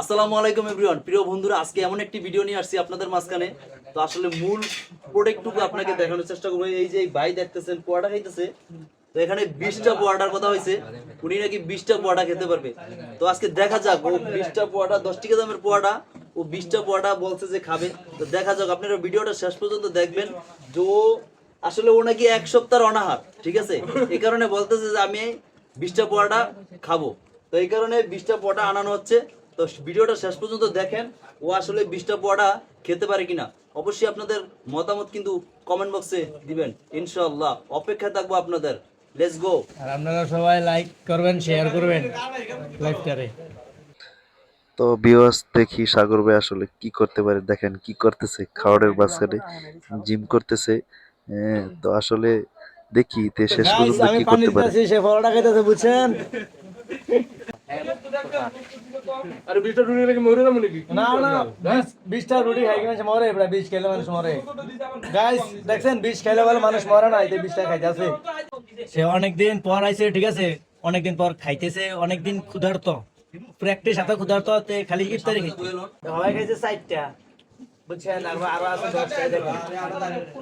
আসসালামু আলাইকুম এভরিওয়ান প্রিয় বন্ধুরা, আজকে এমন একটি ভিডিও নিয়ে আসছি আপনাদের মাঝখানে। তো আসলে মূল প্রোডাক্টটুকু আপনাকে দেখানোর চেষ্টা করব। এই যে ভাই দেখতেছেন, পোয়াটা খাইতেছে। তো এখানে বিশটা পোয়াটার কথা হয়েছে। উনি নাকি বিশটা পোয়াটা খেতে পারবে। তো আজকে দেখা যাক, ও বিশটা পোয়াটা দশ টাকা দামের পোয়াটা, ও বিশটা পোয়াটা বলছে যে খাবে। তো দেখা যাক, আপনারা ভিডিওটা শেষ পর্যন্ত দেখবেন যে আসলে ও নাকি এক সপ্তাহ অনাহার, ঠিক আছে? এই কারণে বলতেছে যে আমি বিশটা পোয়াটা খাব। তো এই কারণে বিশটা পোয়াটা আনানো হচ্ছে। তো ভিডিওটা শেষ পর্যন্ত দেখেন ও আসলে বিশটা পোয়াটা খেতে পারে কিনা। অবশ্যই আপনাদের মতামত কিন্তু কমেন্ট বক্সে দিবেন। ইনশাআল্লাহ অপেক্ষায় থাকব আপনাদের। লেটস গো আর আপনারা সবাই লাইক করবেন শেয়ার করবেন লাইভটারে তো বিওয়াস দেখি সাগর ভাই আসলে কি করতে পারে দেখেন কি করতেছে খাওয়ারের বাসারে জিম করতেছে। হ্যাঁ, তো আসলে দেখি তে শেষ পর্যন্ত কি করতে পারে। দিতেছি সে ফলটা খাইতেছে বুঝছেন? আরে বিশটা লাগে মরে যাব নাকি? না না। বিশটা রুটি খাই কিনা মরে বিশ খেলে মানুষ মরে। গাইস দেখছেন বিশ খেলে বলে মানুষ মরে না এতে বিশটা খাইতেছে। সে অনেকদিন পর আইছে ঠিক আছে? অনেকদিন পর খাইতেছে অনেকদিন ক্ষুধার্ত। প্র্যাকটিস এত ক্ষুধার্ত তে খালি ইফতারি খাইতে সবাই খাইছে চারটা। বুঝছেন? আর আরও আছে দশটা দেখুন।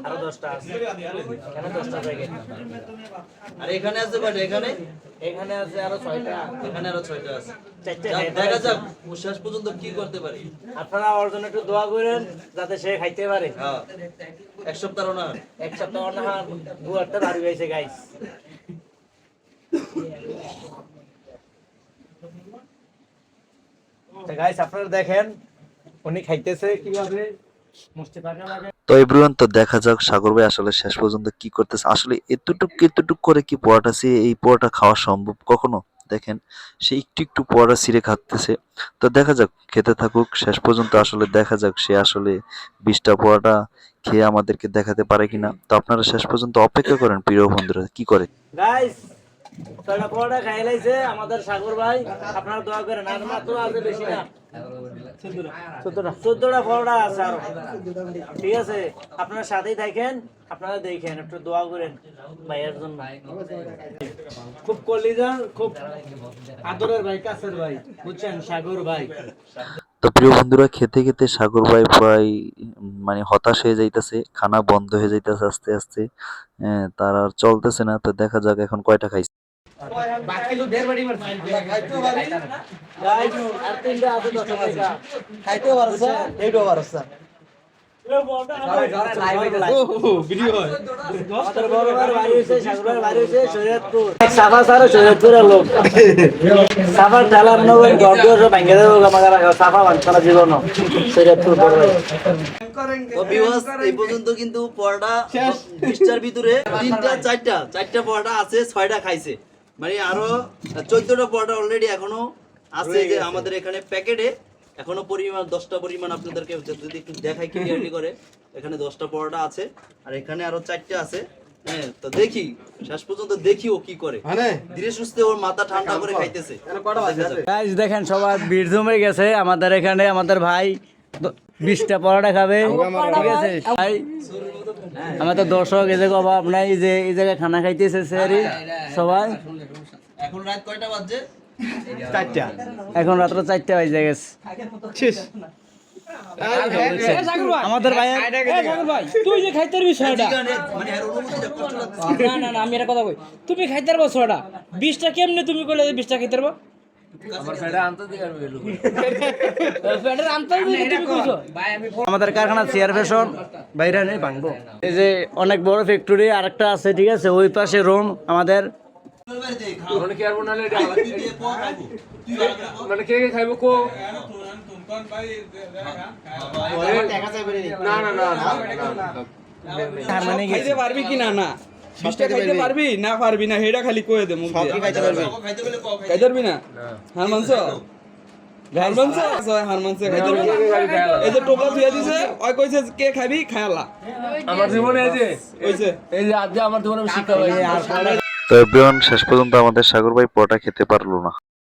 আরও দশটা আছে। এখানে দশটা প্যাকেট আর এখানে আছে বাট এখানে? এখানে আছে আরও ছয়টা। এখানে আরও ছয়টা আছে। দেখা যাক পর্যন্ত কি করতে পারে। আপনারা ওর জন্য একটু দোয়া করেন যাতে সে খাইতে পারে। হ্যাঁ। এক সপ্তাহ না। এক সপ্তাহ না দুয়ারটা বাড়ি হয়েছে গাইস গাইস আপনারা দেখেন উনি খাইতেছে কীভাবে? তো এভরিওয়ান তো দেখা যাক সাগর ভাই আসলে শেষ পর্যন্ত কি করতেছে। আসলে এতটুক এতটুক করে কি পোয়াটা সে এই পোয়াটা খাওয়া সম্ভব কখনো? দেখেন সে একটু একটু পোয়াটা ছিঁড়ে খাচ্ছে। তো দেখা যাক খেতে থাকুক শেষ পর্যন্ত আসলে দেখা যাক সে আসলে বিশটা পোয়াটা খেয়ে আমাদেরকে দেখাতে পারে কিনা। তো আপনারা শেষ পর্যন্ত অপেক্ষা করেন প্রিয় বন্ধুরা কি করে? গাইস ছয়টা পরোটা খাই লাইছে আমাদের সাগর ভাই। আপনারা দোয়া করেন আর মাত্র আছে বেশি না। চোদ্দটা। চোদ্দটা পরোটা আছে আরও। ঠিক আছে আপনারা সাথেই থাকেন আপনারা দেখেন একটু দোয়া করেন ভাইয়ের জন্য। খুব কলিজার খুব আদরের ভাই কাছের ভাই বুঝছেন? সাগর ভাই। তো প্রিয় বন্ধুরা খেতে খেতে সাগর ভাই প্রায় মানে হতাশ হয়ে যাইতেছে খানা বন্ধ হয়ে যাইতেছে আস্তে আস্তে। আহ, তার আর চলতেছে না তো দেখা যাক এখন কয়টা খাইছে। Guys, আর তিনটা আছে দশ টাকা খাইতে পারছ এইটাও পারছ আমাদের বড় ভাইয়ের বাড়ি হইছে, সাগরের বাড়ি হইছে শরীয়তপুর। সাফা স্যার শরীয়তপুরের লোক। সাফার ঠেলার নগর ঘর ভাঙ্গে দেবো সাফা ভাঙছে না শরীয়তপুর বড় ভাই। তো ভিউয়ার্স এই পর্যন্ত কিন্তু পরোটা বিশটার ভিতরে তিনটা চারটা চারটা পরোটা আছে ছয়টা খাইছে। মানে আরও চোদ্দটা পরোটা অলরেডি এখনও আছে যে আমাদের এখানে প্যাকেটে এখনও পরিমাণ দশটা পরিমাণ আপনাদেরকে যদি একটু দেখাই ক্লিয়ারলি করে এখানে দশটা পরোটা আছে। আর এখানে আরও চারটে আছে। হ্যাঁ তো দেখি শেষ পর্যন্ত দেখি ও কি করে। ধীরে সুস্থে ওর মাথা ঠান্ডা করে খাইতেছে। দেখা দেখেন সবার ভিড় জমে গেছে। আমাদের এখানে আমাদের ভাই বিশটা পরোটা খাবে। ঠিক আছে? ভাই আমাদের দর্শক এই জায়গায় অভাব নাই এই যে এই জায়গায় খানা খাইতেছে স্যারই সবাই। এখন রাত কয়টা বাজছে? চারটা। এখন রাত্র চারটা বাজে গেছে। আমাদের ভাই। তুই যে খাইতে পারবি ছয়টা মানে এর অনুভূতিটা কষ্ট লাগছে। না না না আমি একটা কথা কই। তুমি খাইতে পারব ছয়টা বিশটা কেমনে তুমি কইলে যে বিশটা খাইতে আমাদের কারখানা চেয়ার ফ্যাশন বাইরে নেই ভাঙবো। এই যে অনেক বড় ফ্যাক্টরি আরেকটা আছে ঠিক আছে ওই পাশে রুম আমাদের। মানে আর। মানে না না না না, না। হার গেছে খাইতে পারবি। কি না না বিশটা খাইতে পারবি? না পারবি না হেডা খালি কয়ে দে মুখ দিয়ে। খাইতে পারবি। খাইতে বলে কও খাইতে পারবি না হার মানছ হার মানছ হার মানছে খাইতে পারবি। এই যে টোপলা ধুয়ে দিছে ওই কইছে কে খাবি খায়ালা। আমার জীবনে এই যে কইছে। এই যে আজ আমার জীবনে আমি শিক্ষা পাইছি। তো এভরিওয়ান শেষ পর্যন্ত আমাদের সাগর ভাই পটা খেতে পারল না।